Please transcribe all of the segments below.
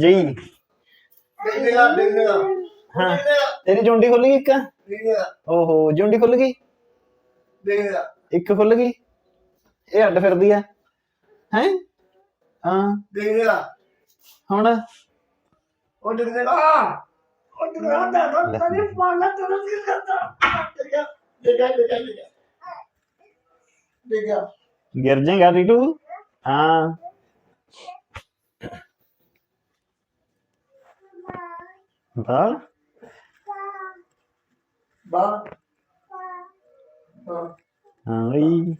ਜੀ। ਹਾਂ। ਤੇਰੀ ਜੁੰਡੀ ਖੁੱਲ ਗਈ ਇੱਕ? ਓਹੋ ਜੁੰਡੀ ਖੁੱਲ ਗਈ? ਇੱਕ ਖੁੱਲ ਗਈ? ਇਹ ਅੱਡ ਫਿਰਦੀ ਆ। ਹੈ? ਹਾਂ। ਦੇਖੇਗਾ ਹੁਣ? ਉਹ ਦੇਖੇਗਾ ਉਹ ਦੇਖੇਗਾ ਤਾਂ ਤਾਂ ਨਹੀਂ ਪਾਣਾ ਤਾਂ ਨਹੀਂ ਕਰਦਾ ਦੇਖੇਗਾ ਦੇਖੇਗਾ ਦੇਖੇਗਾ ਦੇਖੇਗਾ ਗਿਰ ਜਾਏਗਾ ਰੀਟੂ। ਹਾਂ। ਹਾਂ ਹਾਂ ਬਈ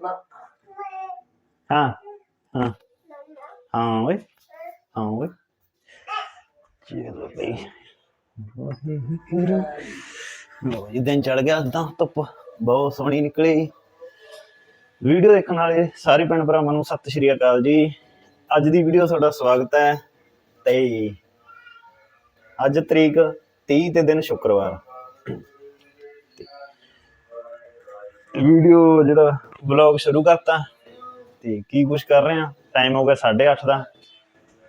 ਨਾ ਹਾਂ ਹਾਂ ਹਾਂ ਓਏ ਹਾਂ ਓਏ ਚਲੋ ਬਈ ਲੋ ਜੀ ਦਿਨ ਚੜ ਗਿਆ ਤਾਂ ਧੁੱਪ ਬਹੁਤ ਸੋਹਣੀ ਨਿਕਲੀ। ਵੀਡੀਓ ਦੇਖਣ ਵਾਲੇ ਸਾਰੇ ਭੈਣ ਭਰਾਵਾਂ ਨੂੰ ਸਤਿ ਸ਼੍ਰੀ ਅਕਾਲ ਜੀ। ਅੱਜ ਦੀ ਵੀਡੀਓ ਤੁਹਾਡਾ ਸਵਾਗਤ ਹੈ ਤੇ ਅੱਜ ਤਰੀਕ 30 ਤੇ ਦਿਨ ਸ਼ੁੱਕਰਵਾਰ। ਵੀਡੀਓ ਜਿਹੜਾ ਵਲੌਗ ਸ਼ੁਰੂ ਕਰਤਾ ਤੇ ਕੀ ਕੁਛ ਕਰ ਰਹੇ ਆ? ਟਾਈਮ ਹੋ ਗਿਆ 8:30 ਦਾ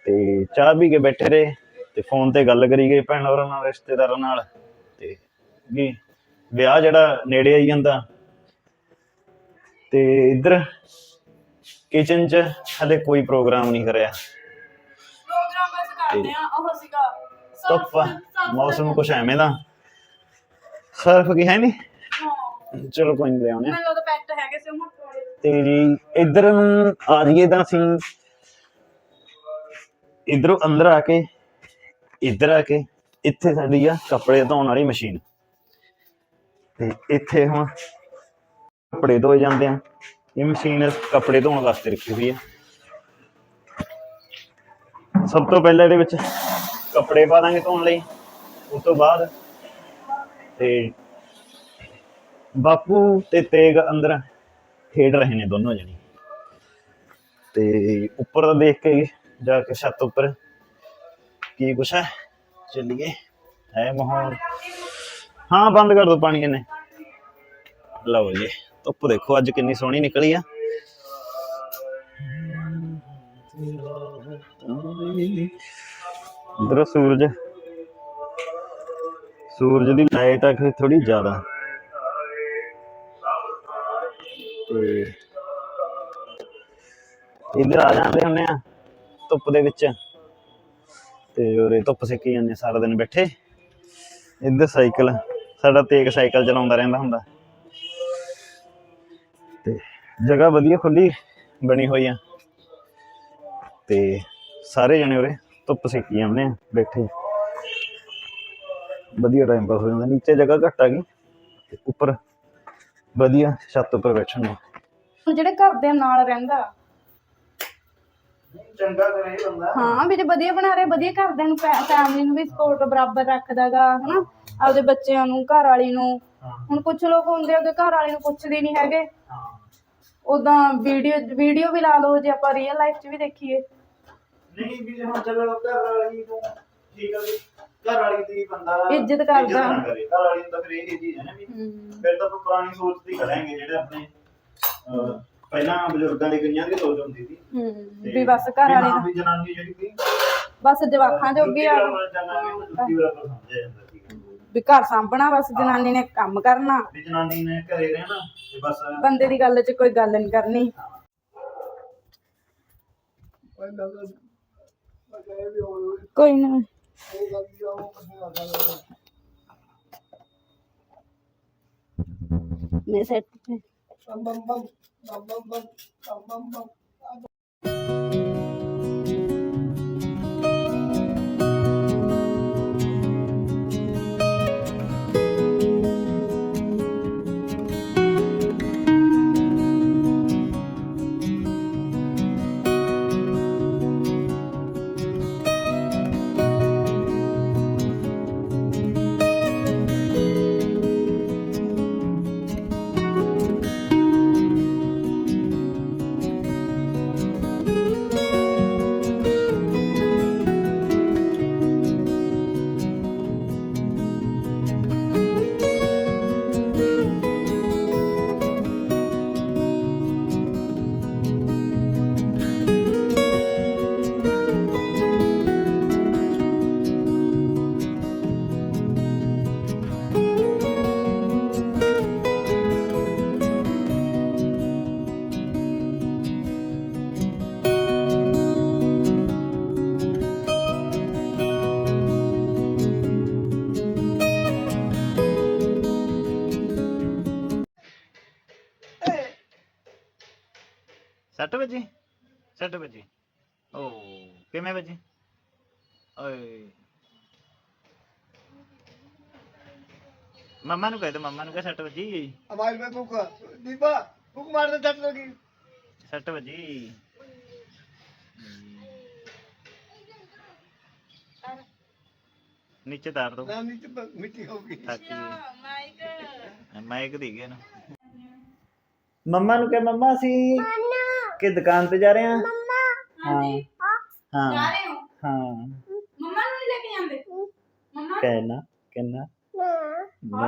ਤੇ ਚਾਹ ਪੀ ਕੇ ਬੈਠੇ ਰਹੇ ਤੇ ਫੋਨ ਤੇ ਗੱਲ ਕਰੀ ਗਏ ਭੈਣ ਹੋਰਾਂ ਨਾਲ, ਰਿਸ਼ਤੇਦਾਰਾਂ ਨਾਲ ਤੇ ਵੀ ਵਿਆਹ ਜਿਹੜਾ ਨੇੜੇ ਆਈ ਜਾਂਦਾ ਤੇ ਇੱਧਰ ਕਿਚਨ 'ਚ ਹਲੇ ਕੋਈ ਪ੍ਰੋਗਰਾਮ ਨਹੀਂ ਕਰਿਆ। ਪ੍ਰੋਗਰਾਮ ਬਸ ਕਰਦੇ ਆ, ਉਹ ਸੀਗਾ ਧੁੱਪ ਮੌਸਮ ਕੁਛ ਐਵੇਂ ਦਾ। ਸਰਫ ਕੀ ਹੈ ਨਹੀਂ ਹਾਂ। ਚਲੋ ਕੋਈ ਨਹੀਂ ਆ। ਮੈਨੂੰ ਲੱਗਦਾ ਪੈਟ ਹੈਗੇ ਸੀ ਉਹ ਥੋੜੇ ਤੇ ਜੀ ਇੱਧਰ ਨੂੰ ਆ ਜਾਈਏ ਤਾਂ ਅਸੀਂ। ਇਧਰੋਂ ਅੰਦਰ ਆ ਕੇ ਇੱਧਰ ਆ ਕੇ ਇੱਥੇ ਸਾਡੀ ਆ ਕੱਪੜੇ ਧੋਣ ਵਾਲੀ ਮਸ਼ੀਨ। ਤੇ ਇੱਥੇ ਹੁਣ ਕੱਪੜੇ ਧੋਏ ਜਾਂਦੇ ਆ। ਇਹ ਮਸ਼ੀਨ ਕੱਪੜੇ ਧੋਣ ਵਾਸਤੇ ਰੱਖੀ ਹੋਈ ਹੈ ਸਭ ਤੋਂ ਪਹਿਲਾਂ ਇਹਦੇ ਵਿੱਚ ਕੱਪੜੇ ਪਾ ਦਾਂਗੇ ਧੋਣ ਲਈ। ਉਸ ਤੋਂ ਬਾਅਦ ਤੇ ਬਾਪੂ ਤੇ ਤੇਗ ਅੰਦਰ ਖੇਡ ਰਹੇ ਨੇ ਦੋਨੋਂ ਜਣੇ। ਤੇ ਉੱਪਰ ਦਾ ਦੇਖ ਕੇ ਜਾ ਕੇ ਛੱਤ ਉੱਪਰ ਕੀ ਕੁਛ ਹੈ, ਚੱਲੀਏ। ਹੈ ਮਾਹੌਲ। ਹਾਂ, ਬੰਦ ਕਰ ਦੋ ਪਾਣੀ ਇਹਨੇ। ਲਓ ਜੀ, ਧੁੱਪ ਦੇਖੋ, ਅੱਜ ਕਿੰਨੀ ਸੋਹਣੀ ਨਿਕਲੀ ਆ। ਇਧਰ ਸੂਰਜ। ਸੂਰਜ ਦੀ ਲਾਈਟ ਆ ਥੋੜੀ ਜ਼ਿਆਦਾ। ਤੇ ਇੱਧਰ ਆ ਜਾਂਦੇ ਹੁੰਦੇ ਆ ਧੁੱਪ ਦੇ ਵਿੱਚ। ਤੇ ਉਰੇ ਧੁੱਪ ਸੇਕੀ ਜਾਂਦੇ ਸਾਰਾ ਦਿਨ ਬੈਠੇ। ਇੱਧਰ ਸਾਈਕਲ, ਸਾਡਾ ਤੇਗ ਸਾਈਕਲ ਚਲਾਉਂਦਾ ਰਹਿੰਦਾ ਹੁੰਦਾ। ਤੇ ਜਗ੍ਹਾ ਵਧੀਆ ਖੁੱਲੀ ਬਣੀ ਹੋਈ ਆ। ਤੇ ਸਾਰੇ ਜਣੇ ਉਰੇ ਧੁੱਪ ਸੇਕੀ ਜਾਂਦੇ ਆ ਬੈਠੇ। ਵਧੀਆ ਟਾਈਮ ਪਾਸ ਹੋ ਜਾਂਦਾ ਨੀਚੇ ਜਗ੍ਹਾ ਘੱਟ ਆ ਗਈ ਤੇ ਉੱਪਰ ਵਧੀਆ ਛੱਤ ਉੱਪਰ ਬੈਠਣ ਨੂੰ। ਹੁਣ ਜਿਹੜੇ ਘਰ ਦੇ ਨਾਲ ਰਹਿੰਦਾ। ਚੰਗਾ ਕਰੇ ਬੰਦਾ ਹਾਂ ਵੀ ਜੇ ਵਧੀਆ ਬਣਾ ਰਿਹਾ ਵਧੀਆ ਘਰਦਿਆਂ ਨੂੰ ਫੈਮਿਲੀ ਨੂੰ ਵੀ ਸਪੋਰਟ ਬਰਾਬਰ ਰੱਖਦਾਗਾ ਹਨਾ? ਆਪਦੇ ਬੱਚਿਆਂ ਨੂੰ ਘਰ ਵਾਲੀ ਨੂੰ ਹੁਣ ਕੁਝ ਲੋਕ ਹੁੰਦੇ ਆ ਕਿ ਘਰ ਵਾਲੀ ਨੂੰ ਪੁੱਛਦੇ ਨਹੀਂ ਹੈਗੇ। ਉਦਾਂ ਵੀਡੀਓ ਵੀਡੀਓ ਵੀ ਲਾ ਲਓ ਜੇ ਆਪਾਂ ਰੀਅਲ ਲਾਈਫ 'ਚ ਵੀ ਦੇਖੀਏ। ਨਹੀਂ ਵੀ ਹੁਣ ਚਲੋ ਘਰ ਵਾਲੀ ਨੂੰ ਠੀਕ ਆ ਵੀ ਘਰ ਵਾਲੀ ਦੀ ਬੰਦਾ ਇੱਜ਼ਤ ਕਰਦਾ। ਨਾ ਕਰੇ। ਘਰ ਵਾਲੀ ਨੂੰ ਤਾਂ ਫਿਰ ਇਹ ਚੀਜ਼ ਹੈ ਨਾ ਵੀ ਫਿਰ ਤਾਂ ਆਪਾਂ ਪੁਰਾਣੀ ਸੋਚ ਦੀ ਕਰਾਂਗੇ ਜਿਹੜੇ ਆਪਣੇ ਅਹ, ਪਹਿਲਾਂ ਬਜ਼ੁਰਗਾਂ ਦੀ ਕਈਆਂ ਦੀ ਸੋਚ ਹੁੰਦੀ ਸੀ। ਹਮ, ਵੀ ਬਸ ਘਰ ਵਾਲੇ ਹਾਂ, ਵੀ ਜਨਾਨੀ ਜਿਹੜੀ ਸੀ ਬਸ ਜਵਾਖਾਂ ਜੋਗੀ ਆ। ਜੁੱਤੀ ਬਰਾਬਰ ਸਮਝਿਆ ਜਾਂਦਾ ਸੀ। ਵੀ ਘਰ ਸਾਂਭਣਾ ਬਸ ਜਨਾਨੀ ਨੇ ਕੰਮ ਕਰਨਾ। ਵੀ ਜਨਾਨੀ ਨੇ ਘਰੇ ਰਹਿਣਾ ਤੇ ਬਸ ਬੰਦੇ ਦੀ ਗੱਲ 'ਚ ਕੋਈ ਗੱਲ ਨਹੀਂ ਕਰਨੀ। ਕੋਈ ਨਾ। ਮੈਂ ਸੈੱਟ ਤੇ ਸੱਟ ਵੱਜੀ? ਸੱਟ ਵੱਜੀ। ਓ ਕਿਵੇਂ ਵੱਜੀ? ਓਏ। ਮੰਮਾ ਨੂੰ ਕਹਿ ਦੇ ਮੰਮਾ ਨੂੰ ਕਹਿ ਸੱਟ ਵੱਜੀ। ਆਵਾਜ਼ ਮੈਂ ਕੁਕ ਦੀਪਾ ਕੁਕ ਮਾਰ ਦੇ ਛੱਟ ਲਗੀ ਸੱਟ ਵੱਜੀ। ਨੀਚੇ ਤਾਰ ਦੋ। ਨਾ ਨੀਚੇ ਮਿੱਟੀ ਹੋ ਗਈ। ਮਾਈਕ। ਮਾਈਕ ਦੀ ਗਿਆ ਨਾ। ਮੰਮਾ ਨੂੰ ਕਹਿ ਮੰਮਾ ਅਸੀਂ ਕਿ ਦੁਕਾਨ ਤੇ ਜਾ ਰਹੇ ਹਾਂ? ਹਾਂਜੀ। ਹਾਂ। ਜਾ ਰਹੇ ਹੋ? ਹਾਂ। ਮੰਮਾ ਨੂੰ ਨਹੀਂ ਲੈ ਕੇ ਜਾਂਦੇ? ਮੰਮਾ ਕਹਿਣਾ ਕਹਿਣਾ। ਨਾ।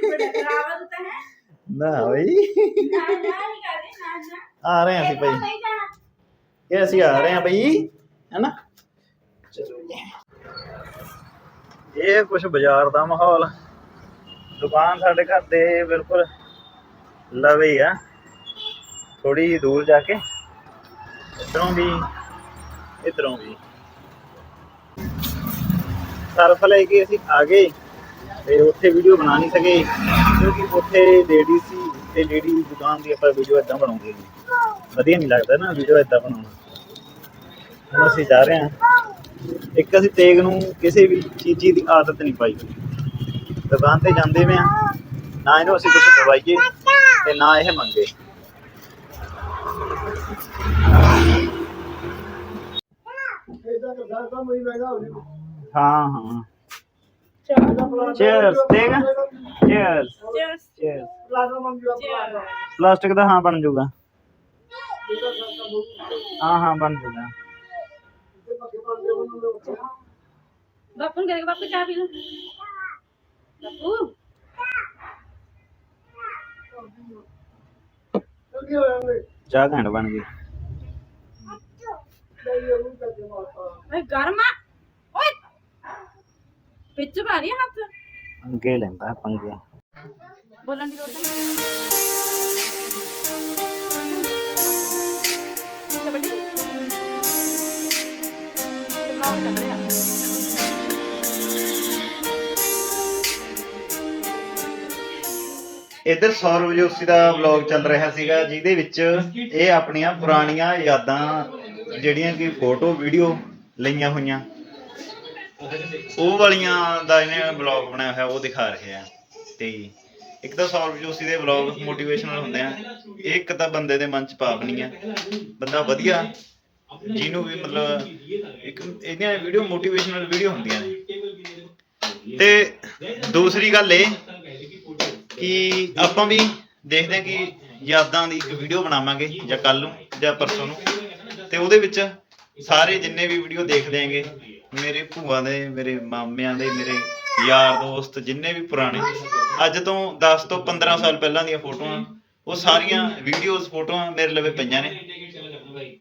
ਬੜਾ ਖਰਾਬ ਤਾਂ ਹੈ। ਨਾ ਓਏ ਨਾ ਨਾ ਨਹੀਂ ਕਰਦੇ ਨਾ ਨਾ। ਆ ਰਹੇ ਹਾਂ ਅਸੀਂ ਭਾਈ। ਨਹੀਂ ਜਾਣਾ। ਇਹ ਅਸੀਂ ਆ ਰਹੇ ਹਾਂ ਭਾਈ ਹੈਨਾ? ਚਲੋ। ਜੀ ਇਹ ਕੁਝ ਬਾਜ਼ਾਰ ਦਾ ਮਾਹੌਲ। ਦੁਕਾਨ ਸਾਡੇ ਘਰ ਦੇ ਬਿਲਕੁਲ ਲਵੇ ਹੀ ਆ। ਥੋੜੀ ਦੂਰ ਜਾ ਕੇ ਇਧਰੋਂ ਵੀ ਇਧਰੋਂ ਵੀ। ਸਰਫ ਲੈ ਕੇ ਅਸੀਂ ਆ ਗਏ। ਤੇ ਉੱਥੇ ਵੀਡੀਓ ਬਣਾ ਨਹੀਂ ਸਕੇ, ਕਿਉਂਕਿ ਉੱਥੇ ਲੇਡੀ ਸੀ, ਤੇ ਲੇਡੀ ਦੁਕਾਨ ਦੀ ਆਪਾਂ ਵੀਡੀਓ ਇਦਾਂ ਬਣਾਉਂਦੇ ਨੇ ਵਧੀਆ ਨਹੀਂ ਲੱਗਦਾ ਨਾ ਵੀਡੀਓ ਇਦਾਂ ਬਣਾਉਣਾ। ਹੁਣ ਅਸੀਂ ਜਾ ਰਹੇ ਹਾਂ। ਇੱਕ ਅਸੀਂ ਤੇਗ ਨੂੰ ਕਿਸੇ ਵੀ ਚੀਜ਼ ਦੀ ਆਦਤ ਨਹੀਂ ਪਾਈ। ਦੁਕਾਨ ਤੇ ਜਾਂਦੇ ਵੇ ਆ ਨਾ ਇਹਨੂੰ ਅਸੀਂ ਕੁਝ ਦਵਾਈਏ ਤੇ ਨਾ ਇਹ ਮੰਗੇ। ਹੋ ਹਾਂ। ਹਾਂ ਚੀਅਰਸ ਤੇਗ ਚੀਅਰਸ ਚੀਅਰਸ ਚੀਅਰਸ ਪਲਾਸਟਿਕ ਦਾ ਹਾਂ ਬਣ ਜਾਊਗਾ ਹਾਂ ਹਾਂ ਬਣ ਜਾਊਗਾ ਬਾਪੂ ਨੂੰ ਕਹੇਗਾ ਬਾਪੂ ਚਾਹ ਪੀ ਲਓ। ਬਾਪੂ। ਚਾਹ ਘੈਂਟ ਬਣ ਗਈ ਨਹੀਂ ਉਹ ਕਰਦੇ ਮਾਤਾ ਓਏ ਗਰਮ ਆ। ਓਏ। ਵਿੱਚ ਭਾਰੀ ਹੱਥ। ਪੰਗੇ ਲੈਂਦਾ ਪੰਗੇ। ਬੋਲਣ ਦੀ ਲੋੜ ਨਹੀਂ। ਕਬੱਡੀ ਬਲੌਗ ਚੱਲ ਰਿਹਾ। ਇਧਰ ਸੌਰਵ ਜੋਸ਼ੀ ਦਾ ਵਲੌਗ ਚੱਲ ਰਿਹਾ ਸੀਗਾ ਜਿਹਦੇ ਵਿੱਚ ਇਹ ਆਪਣੀਆਂ ਪੁਰਾਣੀਆਂ ਯਾਦਾਂ ਜਿਹੜੀਆਂ ਕਿ ਫੋਟੋ, ਵੀਡੀਓ ਲਈਆਂ ਹੋਈਆਂ। ਉਹ ਵਾਲੀਆਂ ਦਾ ਇਹਨੇ ਵਲੌਗ ਬਣਾਇਆ ਹੋਇਆ, ਉਹ ਦਿਖਾ ਰਹੇ ਆ। ਤੇ ਇੱਕ ਤਾਂ ਸੌਰਵ ਜੋਸ਼ੀ ਦੇ ਵਲੌਗ ਮੋਟੀਵੇਸ਼ਨਲ ਹੁੰਦੇ ਆ। ਇਹ ਇੱਕ ਤਾਂ ਬੰਦੇ ਦੇ ਮਨ ਚ ਭਾਵਨੀ ਆ। ਬੰਦਾ ਵਧੀਆ, ਜਿਹਨੂੰ ਵੀ ਮਤਲਬ ਇੱਕ ਇਹਦੀਆਂ ਵੀਡੀਓ ਮੋਟੀਵੇਸ਼ਨਲ ਵੀਡੀਓ ਹੁੰਦੀਆਂ ਨੇ। ਤੇ ਦੂਸਰੀ ਗੱਲ ਇਹ ਕਿ ਆਪਾਂ ਵੀ ਦੇਖਦੇ ਹਾਂ ਕਿ ਯਾਦਾਂ ਦੀ ਇੱਕ ਵੀਡੀਓ ਬਣਾਵਾਂਗੇ, ਜਾਂ ਕੱਲ ਨੂੰ, ਜਾਂ ਪਰਸੋਂ ਨੂੰ। ਤੇ ਉਹਦੇ ਵਿੱਚ ਸਾਰੇ ਜਿੰਨੇ ਵੀ ਵੀਡੀਓ ਦੇਖਦੇ ਆਂਗੇ ਮੇਰੇ ਭੂਆ ਦੇ, ਮੇਰੇ ਮਾਮਿਆਂ ਦੇ, ਮੇਰੇ ਯਾਰ ਦੋਸਤ, ਜਿੰਨੇ ਵੀ ਪੁਰਾਣੇ, ਅੱਜ ਤੋਂ 10 ਤੋਂ 15 ਸਾਲ ਪਹਿਲਾਂ ਦੀਆਂ ਫੋਟੋਆਂ, ਉਹ ਸਾਰੀਆਂ ਵੀਡੀਓਜ਼ ਫੋਟੋਆਂ ਮੇਰੇ ਲਵੇ ਪਈਆਂ ਨੇ।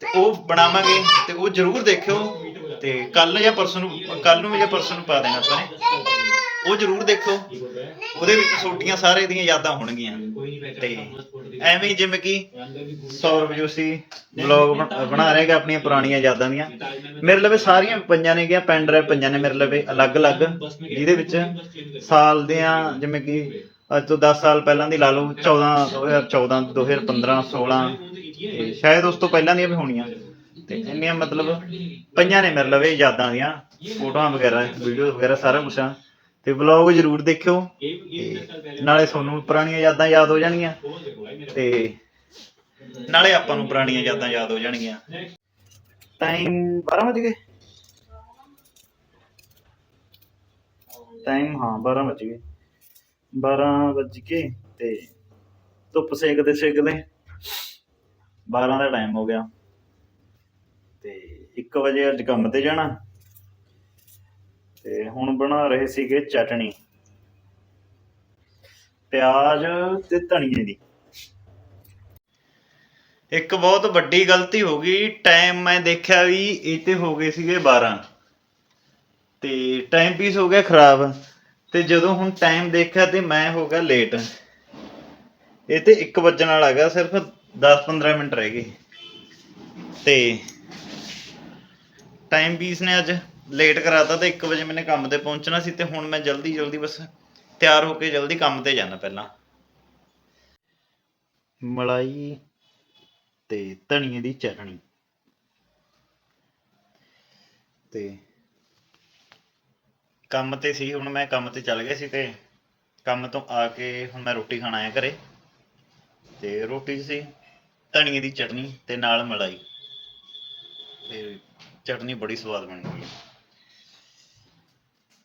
ਤੇ ਉਹ ਬਣਾਵਾਂਗੇ ਤੇ ਉਹ ਜ਼ਰੂਰ ਦੇਖਿਓ ਤੇ ਕੱਲ ਜਾਂ ਪਰਸੋਂ ਨੂੰ ਕੱਲ ਨੂੰ ਜਾਂ ਪਰਸੋਂ ਨੂੰ ਪਾ ਦੇਣਾ ਆਪਾਂ ਨੇ। ਉਹ ਜ਼ਰੂਰ ਦੇਖੋ ਉਹਦੇ ਵਿੱਚ ਛੋਟੀਆਂ ਸਾਰੇ ਦੀਆਂ ਯਾਦਾਂ ਹੋਣਗੀਆਂ। ਤੇ ਐਵੇਂ ਹੀ ਜਿਵੇਂ ਕਿ ਸੌਰਵ ਜੋਸ਼ੀ ਵਲੌਗ ਬਣਾ ਰਹੇਗਾ ਆਪਣੀਆਂ ਪੁਰਾਣੀਆਂ ਯਾਦਾਂ ਦੀਆਂ। ਮੇਰੇ ਲਵੇ ਸਾਰੀਆਂ ਪਈਆਂ ਨੇ ਗਿਆ ਪੈਨ ਡਰਾਈਵ ਪਈਆਂ ਨੇ ਮੇਰੇ ਲਵੇ ਅਲੱਗ-ਅਲੱਗ, ਜਿਹਦੇ ਵਿੱਚ ਸਾਲ ਦੀਆਂ ਜਿਵੇਂ ਕਿ ਅੱਜ ਤੋਂ 10 ਸਾਲ ਪਹਿਲਾਂ ਦੀ ਲਾ ਲਓ 14 2014 2015 16 ਸ਼ਾਇਦ ਉਸ ਤੋਂ ਪਹਿਲਾਂ ਦੀਆਂ ਵੀ ਹੋਣੀਆਂ। ਤੇ ਇੰਨੀਆਂ ਮਤਲਬ ਪਈਆਂ ਨੇ ਮੇਰੇ ਲਵੇ ਯਾਦਾਂ ਦੀਆਂ, ਫੋਟੋਆਂ ਵਗੈਰਾ ਵੀਡੀਓ ਵਗੈਰਾ ਸਾਰਾ ਕੁਝ ਆ। ਤੇ ਵਲੌਗ ਜ਼ਰੂਰ ਦੇਖਿਓ ਨਾਲੇ ਤੁਹਾਨੂੰ ਪੁਰਾਣੀਆਂ ਯਾਦਾਂ ਯਾਦ ਹੋ ਜਾਣਗੀਆਂ। ਤੇ ਨਾਲੇ ਆਪਾਂ ਨੂੰ ਪੁਰਾਣੀਆਂ ਯਾਦਾਂ ਯਾਦ ਹੋ ਜਾਣਗੀਆਂ। ਟਾਈਮ 12 ਵਜ ਗਏ। ਟਾਈਮ ਹਾਂ 12 ਵਜ ਗਏ। 12 ਵਜ ਕੇ ਤੇ ਧੁੱਪ ਸੇਕਦੇ ਸੇਕਦੇ 12 ਦਾ ਟਾਈਮ ਹੋ ਗਿਆ। ਤੇ 1 ਵਜੇ ਅੱਜ ਕੰਮ ਤੇ ਜਾਣਾ। ਤੇ ਹੁਣ ਬਣਾ ਰਹੇ ਸੀਗੇ ਚਟਣੀ ਪਿਆਜ਼ ਤੇ ਧਨੀਏ ਦੀ। ਇੱਕ ਬਹੁਤ ਵੱਡੀ ਗਲਤੀ ਹੋ ਗਈ। ਟਾਈਮ ਮੈਂ ਦੇਖਿਆ ਵੀ ਇਹ ਤੇ ਹੋ ਗਏ ਸੀਗੇ 12 ਤੇ ਟਾਈਮ ਪੀਸ ਹੋ ਗਿਆ ਖਰਾਬ। ਤੇ ਜਦੋਂ ਹੁਣ ਟਾਈਮ ਦੇਖਿਆ ਤੇ ਮੈਂ ਹੋ ਗਿਆ ਲੇਟ ਇਹ ਤੇ 1 ਵੱਜਣ ਵਾਲਾ ਹੈਗਾ, ਸਿਰਫ 10-15 ਮਿੰਟ ਰਹਿ ਗਏ। ਤੇ ਟਾਈਮ ਪੀਸ ਨੇ ਅੱਜ ਲੇਟ ਕਰਾਤਾ ਤੇ 1 ਵਜੇ ਮੈਨੇ ਕੰਮ ਤੇ ਪਹੁੰਚਣਾ ਸੀ ਤੇ ਹੁਣ ਮੈਂ ਜਲਦੀ ਜਲਦੀ ਬਸ ਤਿਆਰ ਹੋ ਕੇ ਜਲਦੀ ਕੰਮ ਤੇ ਜਾਣਾ ਪਹਿਲਾਂ। ਮਲਾਈ ਤੇ ਧਨੀਏ ਦੀ ਚਟਣੀ ਤੇ ਕੰਮ ਤੇ ਸੀ ਹੁਣ ਮੈਂ ਕੰਮ ਤੇ ਚੱਲ ਗਿਆ ਸੀ ਤੇ ਕੰਮ ਤੋਂ ਆ ਕੇ ਹੁਣ ਮੈਂ ਰੋਟੀ ਖਾਣ ਆਇਆ ਘਰੇ। ਤੇ ਰੋਟੀ ਸੀ ਧਨੀਏ ਦੀ ਚਟਣੀ ਤੇ ਨਾਲ ਮਲਾਈ। ਤੇ ਚਟਣੀ ਬੜੀ ਸਵਾਦ ਬਣੀ ਹੋਈ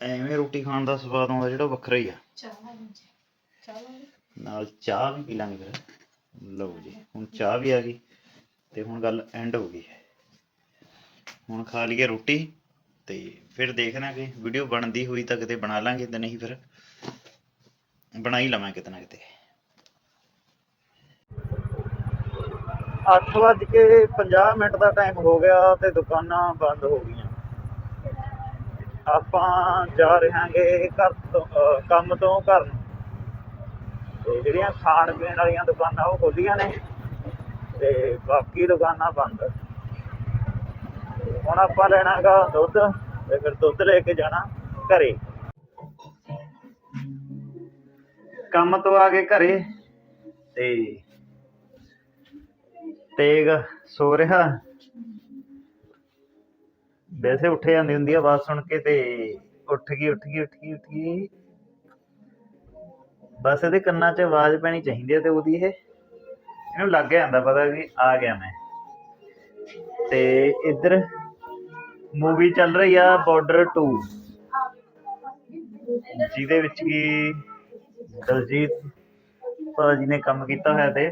ਐਵੇਂ ਰੋਟੀ ਖਾਣ ਦਾ ਸਵਾਦ ਆਉਂਦਾ ਜਿਹੜਾ ਵੱਖਰਾ ਹੀ ਆ। ਨਾਲ ਚਾਹ ਵੀ ਪੀ ਲਾਂਗੇ ਫਿਰ। ਲਓ ਜੀ ਹੁਣ ਚਾਹ ਵੀ ਆ ਗਈ। ਤੇ ਹੁਣ ਗੱਲ ਐਂਡ ਹੋ ਗਈ ਹੁਣ ਖਾ ਲਈਏ ਰੋਟੀ ਤੇ ਫਿਰ ਦੇਖਣਾ ਕਿ ਵੀਡੀਓ ਬਣਦੀ ਹੋਈ ਤਾਂ ਕਿਤੇ ਬਣਾ ਲਾਂਗੇ ਤੇ ਨਹੀਂ ਫਿਰ ਬਣਾ ਹੀ ਲਵਾਂ ਕਿਤੇ ਨਾ ਕਿਤੇ। 8 ਵੱਜ ਕੇ 50 ਮਿੰਟ ਦਾ ਟਾਈਮ ਹੋ ਗਿਆ ਤੇ ਦੁਕਾਨਾਂ ਬੰਦ ਹੋ ਗਈਆਂ। ਆਪਾਂ ਜਾ ਰਹੇ ਹਾਂਗੇ ਘਰ ਤੋਂ ਕੰਮ ਤੋਂ ਘਰ ਨੂੰ। ਤੇ ਜਿਹੜੀਆਂ ਖਾਣ ਪੀਣ ਵਾਲੀਆਂ ਦੁਕਾਨਾਂ ਉਹ ਖੋਲੀਆਂ ਨੇ। ਤੇ ਬਾਕੀ ਦੁਕਾਨਾਂ ਬੰਦ। ਹੁਣ ਆਪਾਂ ਲੈਣਾਗਾ ਦੁੱਧ ਤੇ ਫਿਰ ਦੁੱਧ ਲੈ ਕੇ ਜਾਣਾ ਘਰੇ। ਕੰਮ ਤੋਂ ਆ ਕੇ ਘਰੇ ਤੇ ਤੇਗ ਸੋ ਰਿਹਾ। ਵੈਸੇ ਉੱਠ ਜਾਂਦੀ ਹੁੰਦੀ ਆ ਆਵਾਜ਼ ਸੁਣ ਕੇ ਤੇ ਉੱਠ ਗਈ ਉੱਠ ਗਈ ਉੱਠ ਗਈ ਉੱਠ ਗਈ। ਬਸ ਇਹਦੇ ਕੰਨਾਂ 'ਚ ਆਵਾਜ਼ ਪੈਣੀ ਚਾਹੀਦੀ ਹੈ ਤੇ ਉਹਦੀ ਇਹ ਇਹਨੂੰ ਲੱਗ ਜਾਂਦਾ ਪਤਾ ਵੀ ਆ ਗਿਆ ਮੈਂ। ਤੇ ਇੱਧਰ ਮੂਵੀ ਚੱਲ ਰਹੀ ਆ ਬਾਰਡਰ 2 ਜਿਹਦੇ ਵਿੱਚ ਕੀ ਦਲਜੀਤ ਭਾਜੀ ਨੇ ਕੰਮ ਕੀਤਾ ਹੋਇਆ ਤੇ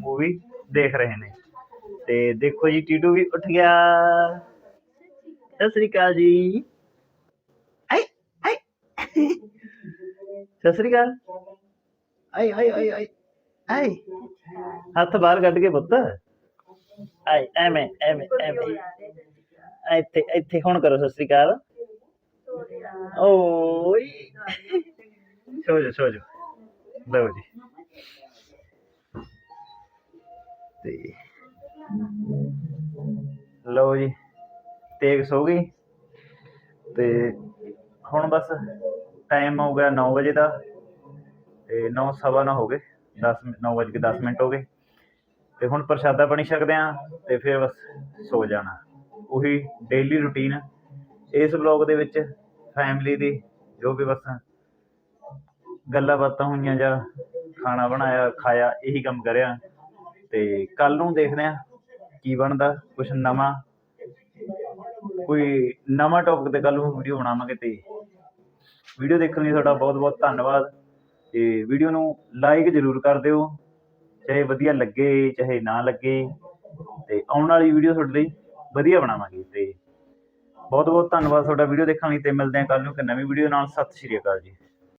ਮੂਵੀ ਦੇਖ ਰਹੇ ਨੇ। ਤੇ ਦੇਖੋ ਜੀ, ਟੀਟੂ ਵੀ ਉੱਠ ਗਿਆ। ਸਤਿ ਸ੍ਰੀ ਅਕਾਲ ਜੀ। ਆਈ ਆਈ ਸਤਿ ਸ੍ਰੀ ਅਕਾਲ। ਆਈ ਆਈ ਆਈ ਆਈ ਆਈ ਹੱਥ ਬਾਹਰ ਕੱਢ ਕੇ ਪੁੱਤ। ਆਈ ਐਵੇਂ ਐਵੇਂ ਐਵੇਂ। ਇੱਥੇ ਇੱਥੇ ਹੁਣ ਕਰੋ, ਸਤਿ ਸ੍ਰੀ ਅਕਾਲ। ਓਏ। ਸੋ ਜਾ ਸੋ ਜਾ ਲਓ ਜੀ। ਤੇ ਲਓ ਜੀ, ਤੇਗ ਸੋ ਗਈ। ਤੇ ਹੁਣ ਬਸ ਟਾਈਮ ਹੋ ਗਿਆ 9 ਵਜੇ ਦਾ। ਤੇ 9 ਸਵਾ ਨੌ ਹੋ ਗਏ। 10 9 ਵਜੇ ਕੇ 10 ਮਿੰਟ ਹੋ ਗਏ। ਤੇ ਹੁਣ ਪ੍ਰਸ਼ਾਦਾ ਪਾਣੀ ਛਕਦੇ ਆ ਤੇ ਫਿਰ ਬਸ ਸੋ ਜਾਣਾ। ਉਹੀ ਡੇਲੀ ਰੁਟੀਨ ਇਸ ਵਲੌਗ ਦੇ ਵਿੱਚ ਫੈਮਿਲੀ ਦੀ ਜੋ ਵੀ ਬਸ ਗੱਲਾਂ ਬਾਤਾਂ ਹੋਈਆਂ ਜਾਂ ਖਾਣਾ ਬਣਾਇਆ, ਖਾਇਆ, ਇਹੀ ਕੰਮ ਕਰਿਆ। ਤੇ ਕੱਲ ਨੂੰ ਦੇਖਦੇ ਆ ਕੀ ਬਣਦਾ ਕੁਝ ਨਵਾਂ। ਕੋਈ ਨਵਾਂ ਟੌਪਿਕ ਤੇ ਕੱਲ ਨੂੰ ਵੀਡੀਓ ਬਣਾਵਾਂਗੇ ਤੇ ਵੀਡੀਓ ਦੇਖਣ ਲਈ ਤੁਹਾਡਾ ਬਹੁਤ ਬਹੁਤ ਧੰਨਵਾਦ। ਤੇ ਵੀਡੀਓ ਨੂੰ ਲਾਈਕ ਜ਼ਰੂਰ ਕਰ ਦਿਓ। ਚਾਹੇ ਵਧੀਆ ਲੱਗੇ, ਚਾਹੇ ਨਾ ਲੱਗੇ। ਤੇ ਆਉਣ ਵਾਲੀ ਵੀਡੀਓ ਤੁਹਾਡੇ ਲਈ ਵਧੀਆ ਬਣਾਵਾਂਗੇ। ਤੇ ਬਹੁਤ ਬਹੁਤ ਧੰਨਵਾਦ ਤੁਹਾਡਾ ਵੀਡੀਓ ਦੇਖਣ ਲਈ ਤੇ ਮਿਲਦੇ ਹਾਂ ਕੱਲ ਨੂੰ ਇੱਕ ਨਵੀਂ ਵੀਡੀਓ ਨਾਲ। ਸਤਿ ਸ਼੍ਰੀ ਅਕਾਲ ਜੀ।